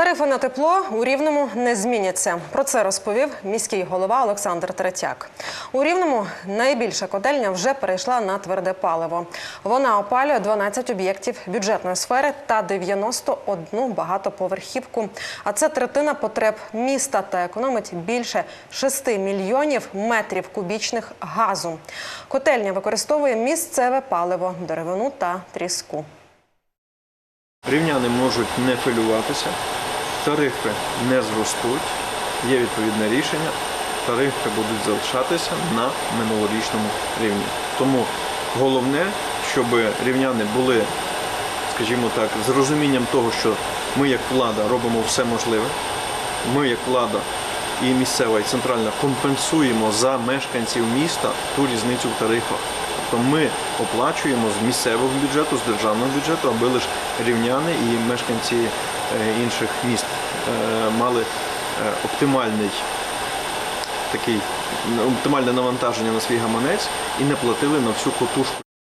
Тарифи на тепло у Рівному не зміняться. Про це розповів міський голова Олександр Третяк. У Рівному найбільша котельня вже перейшла на тверде паливо. Вона опалює 12 об'єктів бюджетної сфери та 91 багатоповерхівку. А це третина потреб міста та економить більше 6 мільйонів метрів кубічних газу. Котельня використовує місцеве паливо, деревину та тріску. Рівняни можуть не хвилюватися, тарифи не зростуть, є відповідне рішення, тарифи будуть залишатися на минулорічному рівні. Тому головне, щоб рівняни були, скажімо так, з розумінням того, що ми як влада робимо все можливе, ми як влада і місцева, і центральна компенсуємо за мешканців міста ту різницю в тарифах. Тобто ми оплачуємо з місцевого бюджету, з державного бюджету, аби лише рівняни і мешканці е, інших міст е, мали е, оптимальний такий оптимальне навантаження на свій гаманець і не платили на всю котушку.